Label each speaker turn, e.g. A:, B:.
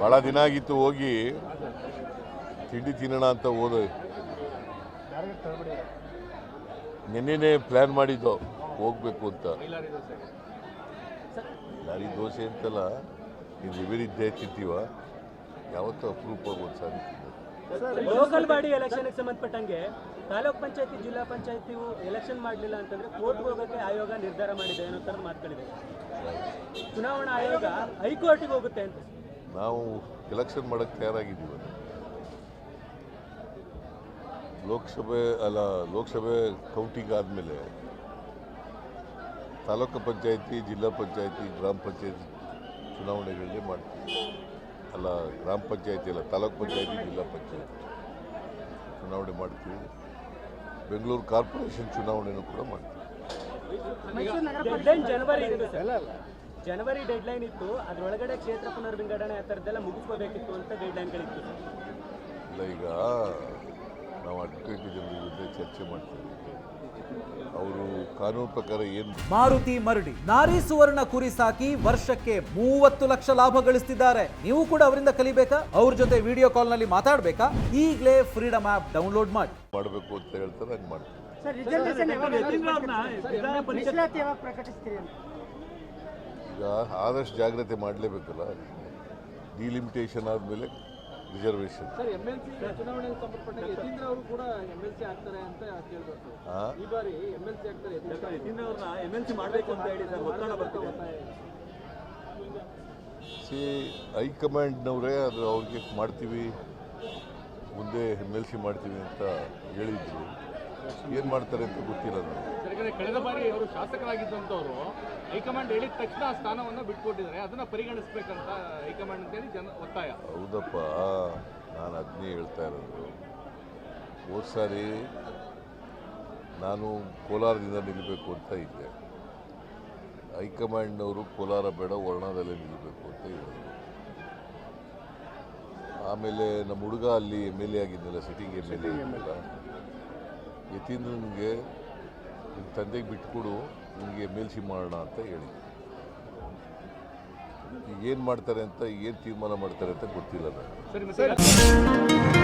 A: ಭಾಳ ದಿನ ಆಗಿತ್ತು ಹೋಗಿ ತಿಂಡಿ ತಿನ್ನೋಣ ಅಂತ ಹೋದ. ನಿನ್ನೆನೆ ಪ್ಲ್ಯಾನ್ ಮಾಡಿದ್ದು ಹೋಗ್ಬೇಕು ಅಂತ. ಲಾರಿ ದೋಸೆ ಅಂತಲ್ಲ ಇದು ಇವರಿದ್ದೇ ತಿಂತೀವ? ಯಾವತ್ತೂ ಅಪ್ರೂಪ್ ಒಂದು ಸಾರಿ.
B: ಲೋಕಲ್ ಬಾಡಿ ಎಲೆಕ್ಷನ್ಗೆ ಸಂಬಂಧಪಟ್ಟಂಗೆ ತಾಲೂಕ್ ಪಂಚಾಯತಿ, ಜಿಲ್ಲಾ ಪಂಚಾಯತಿ ಎಲೆಕ್ಷನ್ ಮಾಡಲಿಲ್ಲ ಅಂತಂದ್ರೆ ಕೋರ್ಟ್ಗೆ ಹೋಗೋಕೆ ಆಯೋಗ ನಿರ್ಧಾರ ಮಾಡಿದೆ ಅನ್ನೋ ತರ ಮಾತುಗಳಿದೆ ಚುನಾವಣಾ ಆಯೋಗ ಹೈಕೋರ್ಟ್ಗೆ ಹೋಗುತ್ತೆ ಅಂತ.
A: ನಾವು ಎಲೆಕ್ಷನ್ ಮಾಡಕ್ಕೆ ತಯಾರಾಗಿದ್ದೀವಿ. ಲೋಕಸಭೆ, ಅಲ್ಲ, ಲೋಕಸಭೆ ಕೌಂಟಿಂಗ್ ಆದಮೇಲೆ ತಾಲೂಕು ಪಂಚಾಯತಿ, ಜಿಲ್ಲಾ ಪಂಚಾಯತಿ, ಗ್ರಾಮ ಪಂಚಾಯತಿ ಚುನಾವಣೆಗಳಲ್ಲಿ ಮಾಡ್ತೀವಿ. ಅಲ್ಲ ಗ್ರಾಮ ಪಂಚಾಯತಿ ಅಲ್ಲ ತಾಲೂಕು ಪಂಚಾಯತಿ ಜಿಲ್ಲಾ ಪಂಚಾಯತಿ ಚುನಾವಣೆ ಮಾಡ್ತೀವಿ. ಬೆಂಗಳೂರು ಕಾರ್ಪೊರೇಷನ್ ಚುನಾವಣೆನೂ ಕೂಡ ಮಾಡ್ತೀವಿ.
B: ಜನವರಿ ಡೆಡ್ ಸರ್. ಜನವರಿ ಡೆಡ್ಲೈನ್ ಇತ್ತು. ಅದರೊಳಗಡೆ ಕ್ಷೇತ್ರ ಪುನರ್ವಿಂಗಡಣೆ ಆ ಥರದ್ದೆಲ್ಲ ಮುಗಿಸ್ಕೋಬೇಕಿತ್ತು ಅಂತ ಡೆಡ್ಲೈನ್ಗಳಿತ್ತು
A: ಇಲ್ಲ ಈಗ ನಾವು ಅಡ್ವೊಕೇಟ್ ಜನರ ಜೊತೆ ಚರ್ಚೆ ಮಾಡ್ತೀವಿ ಅವರು ಕಾನೂನು ಪ್ರಕಾರ ಏನು
C: ಮಾರುತಿ ಮರಡಿ ನಾರಿ ಸುವರ್ಣ ಕುರಿ ಸಾಕಿ ವರ್ಷಕ್ಕೆ ಮೂವತ್ತು ಲಕ್ಷ ಲಾಭ ಗಳಿಸ್ತಿದ್ದಾರೆ. ನೀವು ಕೂಡ ಅವರಿಂದ ಕಲಿಬೇಕಾ? ಅವ್ರ ಜೊತೆ ವಿಡಿಯೋ ಕಾಲ್ನಲ್ಲಿ ಮಾತಾಡ್ಬೇಕಾ? ಈಗಲೇ ಫ್ರೀಡಮ್ ಆಪ್ ಡೌನ್ಲೋಡ್ ಮಾಡಿ.
A: ಮಾಡಬೇಕು ಅಂತ ಹೇಳ್ತಾರೆ ಹಂಗೆ ಮಾಡ್ತೀವಿ ಈಗ ಆದಷ್ಟು ಜಾಗ್ರತೆ ಮಾಡಲೇಬೇಕಲ್ಲ. ಡಿಲಿಮಿಟೇಷನ್ ಆದಮೇಲೆ ರಿಸರ್ವೇಷನ್.
D: ಸರ್ ಎಂ ಸಿ ಚುನಾವಣೆಗೆ ಸಂಬಂಧಪಟ್ಟ ಯತೀಂದ್ರ ಅವರು ಕೂಡ ಎಂ ಆಗ್ತಾರೆ ಅಂತ ಕೇಳ್ಬೇಕು ಈ ಬಾರಿ ಎಂ ಆಗ್ತಾರೆ ಯತೀಂದ್ರ ಅವ್ರನ್ನ ಎಂ ಮಾಡಬೇಕು ಅಂತ ಹೇಳಿ ಸರ್ ಒತ್ತಡ ಬರ್ತಾರೆ
A: ಸಿ ಹೈಕಮಾಂಡ್ನವರೇ ಅದು ಅವ್ರಿಗೆ ಮಾಡ್ತೀವಿ ಮುಂದೆ ಎಂ ಎಲ್ ಸಿ ಮಾಡ್ತೀವಿ ಅಂತ ಹೇಳಿದ್ರು. ಏನು ಮಾಡ್ತಾರೆ ಅಂತ ಗೊತ್ತಿಲ್ಲ ನನಗೆ
D: ಯಾಕಂದ್ರೆ ಕಳೆದ ಬಾರಿ ಅವರು ಶಾಸಕರಾಗಿದ್ದಂಥವ್ರು ಹೈಕಮಾಂಡ್ ಹೇಳಿದ ತಕ್ಷಣ ಆ ಸ್ಥಾನವನ್ನು ಬಿಟ್ಕೊಟ್ಟಿದ್ದಾರೆ. ಅದನ್ನ ಪರಿಗಣಿಸ್ಬೇಕಂತ ಹೈಕಮಾಂಡ್ ಅಂತೇಳಿ ಜನ ಒತ್ತಾಯ.
A: ಹೌದಪ್ಪ, ನಾನು ಅದನ್ನೇ ಹೇಳ್ತಾ ಇರೋದು. ಹೋದ ಸಾರಿ ನಾನು ಕೋಲಾರದಿಂದ ನಿಲ್ಲಬೇಕು ಅಂತ ಇದ್ದೆ. ಹೈಕಮಾಂಡ್ನವರು ಕೋಲಾರ ಬೇಡ ವರ್ಣದಲ್ಲೇ ನಿಲ್ಲಬೇಕು ಅಂತ ಹೇಳಿದ್ರು. ಆಮೇಲೆ ನಮ್ಮ ಹುಡುಗ ಅಲ್ಲಿ ಎಂ ಎಲ್ ಎ ಆಗಿದ್ದಲ್ಲ ಸಿಟಿಂಗ್ ಎಂ ಎಲ್ ಎ ಯತೀಂದ್ರನಿಗೆ ನಿಮ್ಮ ತಂದೆಗೆ ಬಿಟ್ಕೊಡು ನಿಮಗೆ ಮೇಲ್ಸಿ ಮಾಡೋಣ ಅಂತ ಹೇಳಿದ್ದೆ ಈಗ ಏನು ಮಾಡ್ತಾರೆ ಅಂತ ಏನು ತೀರ್ಮಾನ ಮಾಡ್ತಾರೆ ಅಂತ ಗೊತ್ತಿಲ್ಲ
D: ನಾನು